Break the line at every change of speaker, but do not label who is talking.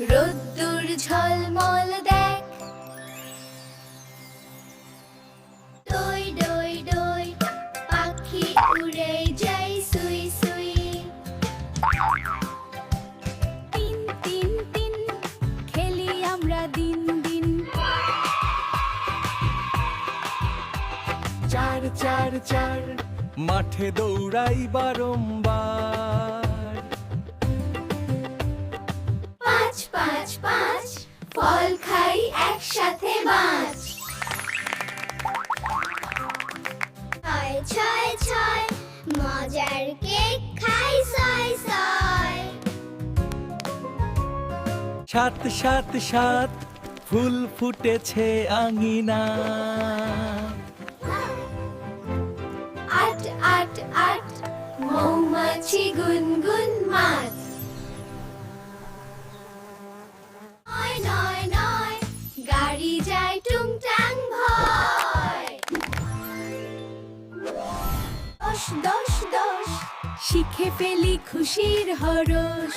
রোদ্দুর ঝলমল দেখ। ডই ডই ডই পাখি উড়ে যাই সুই সুই। তিন তিন তিন, খেলি আমরা দিন দিন।
চার চার চার, মাঠে দৌড়াই বারংবার
ছয় ছয় মজার কেক খাই ছয় ছয়।
সাত সাত সাত ফুল ফুটেছে আঙিনা।
আট আট আট মৌমাছি গুনগুন দশ দশ শিখে ফেলি খুশির হরস।